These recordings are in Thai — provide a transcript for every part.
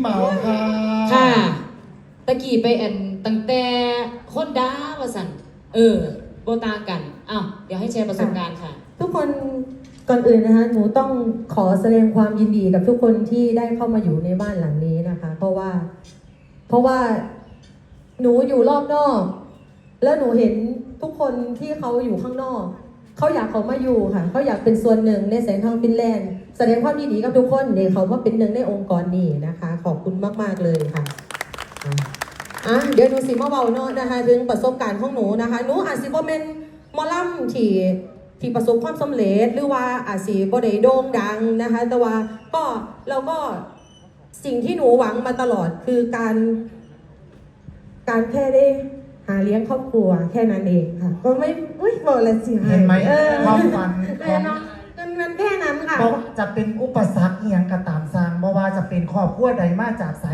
เหมาค่ะ ค่ะ ตะกี้ไปแอนตั้งแต่คนด้าว่าสั่นเออโบตางกัน อ้าว เดี๋ยวให้แชร์ประสบการณ์ค่ะ ทุกคนก่อนอื่นนะคะหนูต้องขอแสดงความยินดีกับทุกคนที่ได้เข้ามาอยู่ในบ้านหลังนี้นะคะ เพราะว่า เพราะว่าหนูอยู่รอบนอก แล้วหนูเห็นทุกคนที่เขาอยู่ข้างนอก เขาอยากเขามาอยู่ค่ะ เขาอยากเป็นส่วนหนึ่งในแสงทองฟินแลนด์ แสดงความยินดีกับทุกคนเนี่ยเขาว่าเป็นหนึ่งในองค์กรนี้นะคะ ขอบคุณมาก ๆ เลยค่ะอะเดี๋ยวหนูสิมาเบาเนาะนะคะ ถึงประสบการณ์ของหนูนะคะหนูอาจสิบ่เป็นหมอลำที่ที่ประสบความสำเร็จหรือว่าอาจสิบ่ได้โด่งดังนะคะ แต่ว่าก็เราก็สิ่งที่หนูหวังมาตลอดคือการ การแค่ได้หาเลี้ยงครอบครัวแค่นั้นเองค่ะ ก็ไม่อุ้ยบอกอะไรสิเห็นไหมเออ ความฝันเอขออง ค่นั้นค่ะบอกจะเป็นอุปสรรคเอียงกระตามสร้างเพราะว่าจะเป็นครอบครัวใดมาจากไส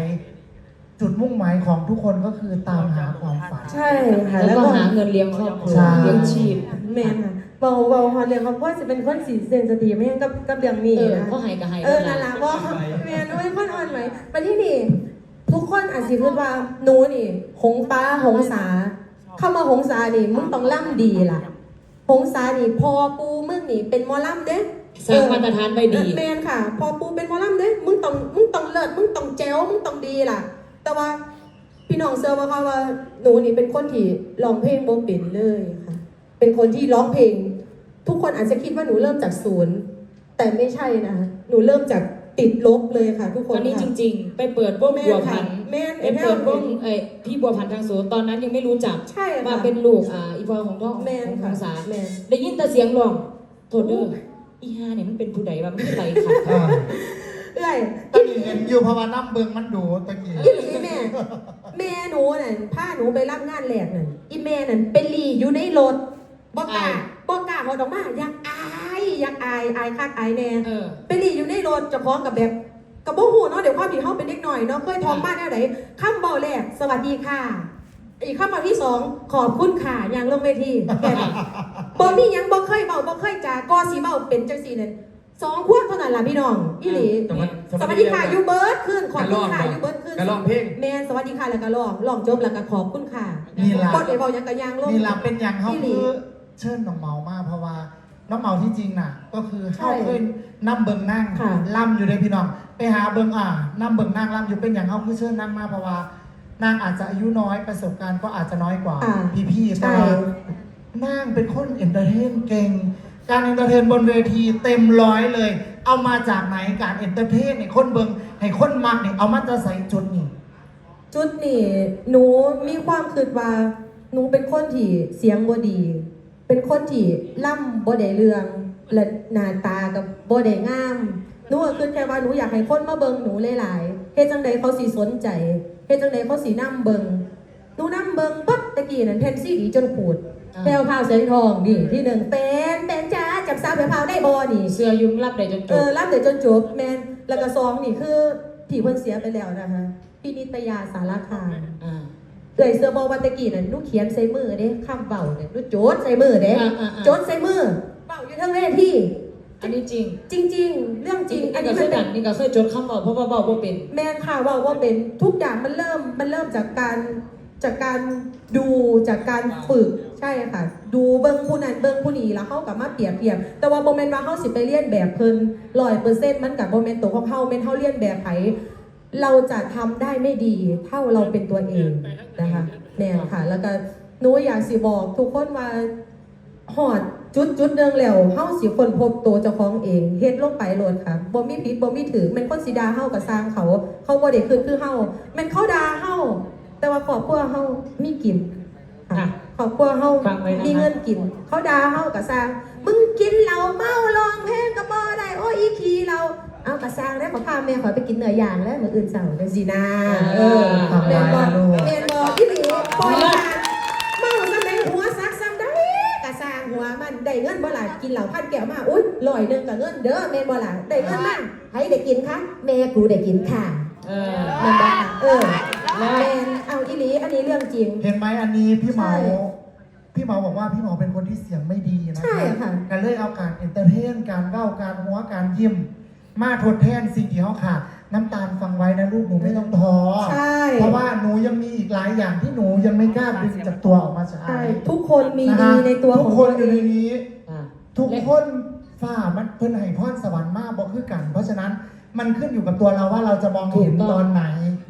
จุดมุ่งหมายของทุกคนก็คือตามหาความฝัน ใช่ค่ะแล้วก็หาเงินเลี้ยงครอบครัวใช่ เลี้ยงชีพแม่นค่ะเบาเบาฮอนเลยครับว่าจะเป็นคนสีเซนสตีฟไม่งั้นกับกับเรื่องนี้เออนะ ก็ให้ก็ให้เออนั่นละว่าแม่หนูเป็นคนอ่อนไหมมาที่นี่ ทุกคนอาจสิพูดว่าหนูนี่ หงฟ้าหงสา เข้ามาหงสานี่มึงต้องล่ำดีล่ะ หงสานี่พอปูมึงนี่เป็นหมอล่ำเด้ สร้างมาตรฐานไว้ดีแมนค่ะ พอปูเป็นหมอล่ำเด้มึงต้องมึงต้องเลิศมึงต้องแจ๋วมึงต้องดีล่ะ แต่ว่าพี่น้องเชื่อว่าค่ะว่าหนูนี่เป็นคนที่ร้องเพลงบ่เป็นเลยค่ะ เป็นคนที่ร้องเพลง ทุกคนอาจจะคิดว่าหนูเริ่มจากศูนย์แต่ไม่ใช่นะคะหนูเริ่มจากติดลบเลยค่ะ ทุกคตอนนนี้จค่ะริง ๆ ไปเปิดวงแม่บัวพันธุ์แม่นไปไอ้แม่เปิดวงเอ้ยพี่บัวพันธ์ทางโสตอนนั้นยังไม่รู้จักใช่มาค่ะเป็นลูกอ่าอีพอของท้องแม่นของค่ะภาษาแม่นได้ยินแต่เสียงร้องโทษเด้อ อีห้าเนี่ยมันเป็นผู้ใดวะมันเป็นไรค่ะเออเอ้ยตอนนี้เห็นอยู่เพราะว่าน้ำเบิงมันดูตะกี้อีหลีแม่ แม่หนูน่ะพาหนูไปรับงานแหลกนั่นอีแม่นั่นเป็นหลีอยู่ในรถบอกกล้าอายบอกกล้าเขาดอกมาอยากอายอยากอายอายคักอายแน่เออ เป็นหลีอยู่ในรถเจะพร้าขอมกับแบบกับโบหูเนาะเดี๋ยวความที่เขาเป็นเด็กหน่อยเนาะเคยท้องบ้านแนวไหนข้ามเบาแรกสวัสดีค่ะ อีกข้ามเบาที่สองขอบคุณค่ะยางลงเวทีแค่นั้นบอมีหยังบ่เคยเบาบ่เคยจาก็สีเบาเป็นจังสีนั่นสองพวกเท่านั้นล่ะพี่น้องอีหลีสวัสดีสวัสดีค่ะยูเบิร์ดขึ้นขอบคุณค่ะกะลองยูเบิร์ดขึ้นกะลองเพลงแมนสวัสดีค่ะแล้วก็ลองลองจบแล้วก็ขอบคุณค่ะนี่ล่ะกดเอเบายังกะยางลงนี่ล่ะเป็นอย่างเขาอีหลีคือเชิญน้องเมามากเพราะว่าน้องเมาที่จริงน่ะ ก็คือใช่เขาเคยนั่งเบิงนั่งค่ะล่ำอยู่เลยพี่น้อง ไปหาเบิงอ่านั่งเบิงนั่งล่ำอยู่เป็นอย่างเขาคือเชิญนั่งมาเพราะว่า นางอาจจะอายุน้อยประสบการณ์ก็อาจจะน้อยกว่าอ่าพี่ๆแต่ใช่ว่านางเป็นคนเอนเตอร์เทนเก่ง การเอนเตอร์เทนบนเวทีเต็มร้อยเลย เอามาจากไหนการเอนเตอร์เทนในคนเบิงให้คนมักเนี่ยเอามาจะใส่จุดนี่จุดนี่หนูมีความคิดว่าหนูเป็นคนที่เสียงบ่ดี เป็นคนที่ล่ำบ่ได้เรื่องและหน้าตากับบ่ได้งามหนูก็คือแค่ว่าหนูอยากให้คนมาเบิ่งหนูหลายๆ เฮ็ดจังใดเขาสิสนใจเฮ็ดจังใดเขาสินํเบิ่งหนูนํเบิ่งปั๊บตะกี้นั่นแทนซี่ดีจนขูดอ่าแพรวพราวแสงทองนี่ที่หนึ่งเป็นเป็นจ้าจับสาวแพรวพราวได้บ่นี่เสื้อยุ่งรับได้จนจเอบอรับเดี๋ยวจนจบแมนแล้วก็ซองนี่คือผีเพิ่นเสียไปแล้วนะคะพี่นิตยาสารคามอ่าเอ่ยเสื้อบอวันตะกี้นั่นหนูเขียนใส่มือเด้คำเบาเนี่ยหนูโจดใส่มือเด้อ่าอ่าอ่าโจดใส่มือเบาอยู่ทั้งเวที อันนี้จริงจริง ๆ เรื่องจริง อัอันนนี้นี้เคมันยเป็กันนนี่ก็เคยจดคำบอกเพราะว่าบอกว่าเป็น แมนค่ะว่าว่าเป็นทุกอย่างมันเริ่มมันเริ่มจากการจากการดูจากการฝึกใช่ค่ะ ดูเบิ้งผู้นั้นเบิ้งผู้นี้แล้วเข้ากับมาเปรียบเทียบ แต่ว่าโมเมนต์ว่าเข้าสิไปเรียนแบบเพิ่นร้อยเปอร์เซ็นต์มันกับโมเมนต์ตัวของเข้าเมนเข้าเรียนแบบไผเราจะทำได้ไม่ดีเท่าเราเป็นตัวเองนะคะแน่ค่ะ แล้วก็หนูอยากสิบอกทุกคนว่าหอด จุดจุดเดิงแล้วเฮาสิคนพบตัวเจ้าของเองเฮ็ดลงไปโลดค่ะบ่มีผิดบ่มีถือแมันคนสิดาเฮากับสร้างเขา เขาบ่ได้ขึ้นคือเฮาแมันเขาด่าเฮาแต่ว่าครอบครัวเฮามีกินค่ะค่ะครอบครัวเฮาฟังไว้นะคะมีเงินกิน เขาด่าเฮากับสร้าง มึงกินเหล้าเมาร้องเพลงก็บ่ได้โอ้ยอีคีเราเอากระสร้างแล้วขอพาแม่ขอไปกินเนื้อย่างแล้วมื้ออื่นเช้าจังซี่นะเออทำแม่ร้ายนบ่ลูกแม่นบ่อีหลีปล่อยผ่านเมาซำไหนหัวซักซ้ำได้กระามันได้เงินบ่หล่ะกินเหล้าพันแก้วมาอุ้ยร้อยหนึงก็เงินเด้อแม่นบ่หล่ะได้เงินมาให้ได้กินคะแม่กูได้กินค่ะเออแม่นบ่ค่ะเออแม่นเอาอีหลีอันนี้เรื่องจริง เห็นไหมอันนี้พี่เหมาพี่เหมาบอกว่าพี่เหมาเป็นคนที่เสียงไม่ดีนะใช่ค่ะการเลยเอาการเอนเตอร์เทน การเล่าการหัวการยิ้ม มาทดแทนสิ่งที่เขาขาดน้ำตาลฟังไว้นะลูกหนูไม่ต้องท้อใช่เพราะว่าหนูยังมีอีกหลายอ ย่างที่หนูยังไม่กล้าดึงจากตัวออกมาใช้ใช่ทุกคนมีะดีคะในตัวทุขกองคนตัวอยู่เอในงนี้ อะทุกคนฝ่ามันเพิ่นให้พรสวรรค์มากบอกคือกัน เพราะฉะนั้นมันขึ้นอยู่กับตัวเราว่าเราจะมองเห็นถูกต้องตอนไหน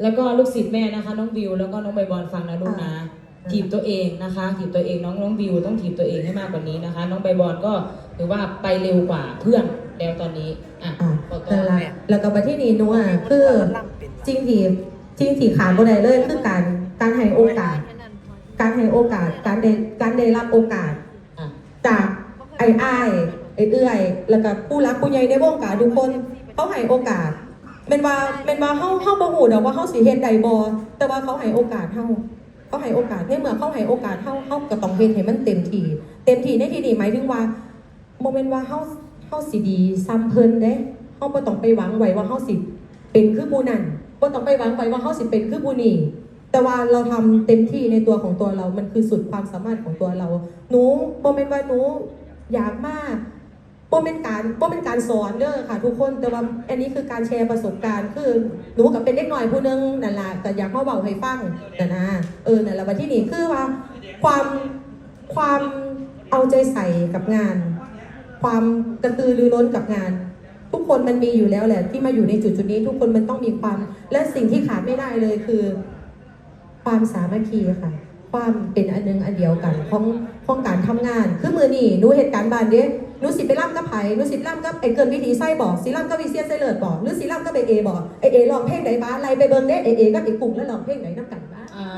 แล้วก็ลูกศิษย์แม่นะคะ น้องวิวแล้วก็น้องใบบอลฟังนะลูกนะถีบตัวเองนะคะถีบตัวเองน้องน้องวิวต้องถีบตัวเองให้มากกว่านี้นะคะ น้องใบบอลก็ถือว่าไปเร็วกว่าเพื่อนแล้วตอนนี้อะอะต่อต่อ นั่นละแล้วก็มาที่นี่หนูอะคือจริงที่จริงที่ขาดบ่ได้เลยคือการ การให้โอกาส การให้โอกาส การได้การได้รับโอกาสอะจากไอ้อ้ายไอ้เอื้อย แล้วก็ผู้รักผู้ใหญ่ในวงการทุกคนเขาให้โอกาสเป็นว่าเป็นว่าเฮาเฮาบ่ฮู้ดอกว่าเฮาสิเฮ็ดได้บ่แต่ว่าเขาให้โอกาสเฮาเขาให้โอกาสในเมื่อเขาให้โอกาสเฮาเฮาก็ต้องเฮ็ดให้มันเต็มที่เต็มที่ในที่นี้หมายถึงว่าบ่แม่นว่าเฮาเฮาสิดีซ้ำเพิ่นเด้เฮาบ่ต้องไปหวังไว้ว่าเฮาสิเป็นคือผู้นั้นบ่ต้องไปหวังไว้ว่าเฮาสิเป็นคือผู้นี้ แต่ว่าเราทำเต็มที่ในตัวของตัวเรา มันคือสุดความสามารถของตัวเรา หนูโมเมนว่าหนูอยากมากโมเมนการโมเมนการสอนเด้อค่ะ ทุกคน แต่ว่าอันนี้คือการแชร์ประสบการณ์ คือหนูกับเป็นเด็กหน่อยผู้หนึงนั่นแหละแต่อยากมาเบาให้ฟังนะนะ เออ นั่นแหละวันที่นี่คือว่าความความเอาใจใส่กับงาน ความกระตือรือร้นกับงานทุกคนมันมีอยู่แล้วแหละที่มาอยู่ในจุดจุดนี้ ทุกคนมันต้องมีความ และสิ่งที่ขาดไม่ได้เลยคือ ความสามัคคีค่ะ ความเป็นอันหนึงอันเดียวกันของของการทำงาน คือมือนี่หนูเหตุการณ์บานเด้หนูสิไปล่ำกับไผหนูสิล่ำกับไอ้เกินวิธีไส้บอกสิล่ำกับวิเซียนไส้เลิศบอกหรือสิล่ำกับไอเอบอกไอเอลองเพลงไหนบ้าไล่ไปเบิ่งเด้ไอเอกับไอ้กุ้งแล้วลองเพลงไหนน้ำกันบ้าอ่า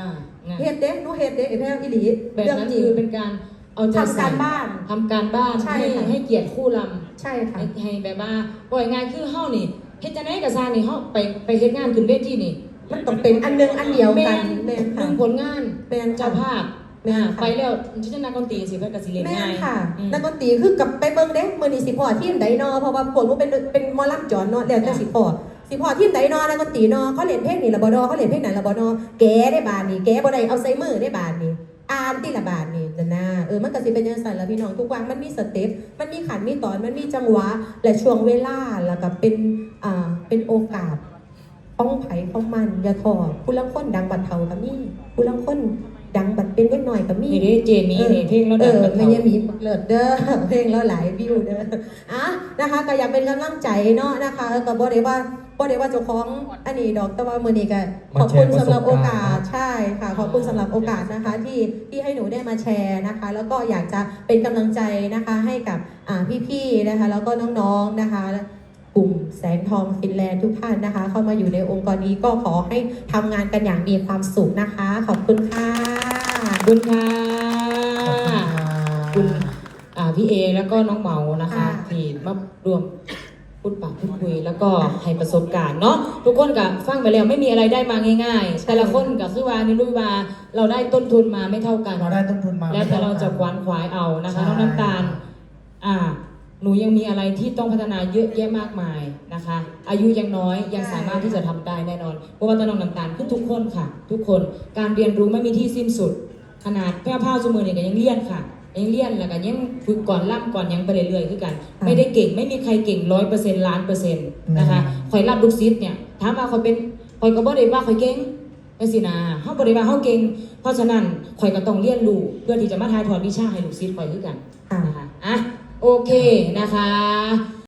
นะเฮ็ดเด้หนูเฮ็ดเด้ไอ้แพ้อีหลีแบบเรื่องนั้นจริงคือเป็นการเอาใจทำใส่การบ้านทำการบ้านใช่ให้ค่ะให้เกียรติคู่ลใช่ำค่ะให้ให้แบบว่าปล่อยงานคือเฮานี่เฮ็ดจังได๋ก็สร้างนี่เฮาไปไปเฮ็ดงานขึ้นเวทีนี่ มันต้องเป็นอันหนึงอันเดียวกันแม่นหค่ะนึ่งผลงานแม่นเจ้าค่ะภาพแม่นอ่าค่ะไปแล้วชื่อนักดนตรีสิเพิ่นก็สิเล่นแม่ง่ายนค่ะอืมนักดนตรีคือกับไปเบิ่งเด้มื้อนี้สิพอทีมใดนอเพราะว่าผลว่าเป็นเป็นหมอลำจอนเนาะแล้วแต่สิพอสิพอทีมใดนอนักดนตรีนอเขาเล่นเพลงนี่ละบ่ดอเขาเล่นเพลงไหนละบ่นอแกได้บานนี่แกบ่ได้เอาใส่มือได้บานนี่อ่านที่ละบานนี่นั่นนะเออมันก็สิเป็นจังซั่นล่ะพี่น้องทุกวันมันมีสเต็ปมันมีขันมีตอนมันมีจังหวะและช่วงเวลาแล้วก็เป็นอ่าเป็นโอกาส ของไผของมัน อย่าท้อผู้ลังคนดังบัดเทาก็มีผู้ลังคนดังบัดเป็นเล็กน้อยก็มีนี่เด้เจมี่นี่เพลงแล้วเอดังอแบบไม่เขาใช่มีเลิศเด้อเพลงแล้วหลายวิวเด้ออะนะคะ ก็อยากเป็นกำลังใจเนาะนะคะแล้วก็บ่ได้ว่าบ่ได้ว่าเจ้าของอันนี้ดอกแต่ว่ามื้อนี้ก็ขอบคุณสำหรับโอกาส ใช่ค่ะ ขอบคุณสำหรับโอกาสนะคะที่ที่ให้หนูได้มาแชร์นะคะ แล้วก็อยากจะเป็นกำลังใจนะคะให้กับอ่าพี่ๆนะคะ แล้วก็น้องๆนะคะ กลุ่มแสงทองฟินแลนด์ทุกท่านนะคะ เข้ามาอยู่ในองค์กรนี้ก็ขอให้ทำงานกันอย่างมีความสุขนะคะขอบคุณค่ะขอบคุณค่ะขอบคุณค่ะคุณอ่าพี่เอแล้วก็น้องเหมานะคะค่ะ ที่มารวมพูดปากพูดคุยแล้วก็ให้ประสบการณ์เนาะทุกคนกับฟังไปแล้วไม่มีอะไรได้มาง่ายๆแต่ละคนกับคือว่านี่รู้ว่าเราได้ต้นทุนมาไม่เท่ากัน เราได้ต้นทุนมาแล้วแต่เราจะคว้านขวายเอานะคะใช่ น้องน้ำตาล อ่า หนูยังมีอะไรที่ต้องพัฒนาเยอะแยะมากมายนะคะ อายุยังน้อยยังสามารถที่จะทำได้แน่นอนเพราะว่าตอนน้องน้ำตาลคือทุกคนค่ะ ทุกคนการเรียนรู้ไม่มีที่สิ้นสุด ขนาดแพร่ผ้าสมือเนี่ยก็ยังเรียนค่ะยังเรียนแล้วก็ยังฝึกก่อนล่ำก่อนยังไปเรื่อยๆคือกันค่ะไม่ได้เก่งไม่มีใครเก่งร้อยเปอร์เซ็นต์ล้านเปอร์เซ็นต์นะคะคอยรับลูกศิษย์เนี่ยถามว่าคอยเป็นคอยก็บ่ได้ว่าคอยเก่งเป็นสินะเฮาบ่ได้ว่าเฮาเก่งเพราะฉะนั้นคอยก็ต้องเรียนรู้เพื่อที่จะมาถ่ายทอดวิชาให้ลูกศิษย์คอยคือกันค่ะนะคะอะ โอเคนะคะ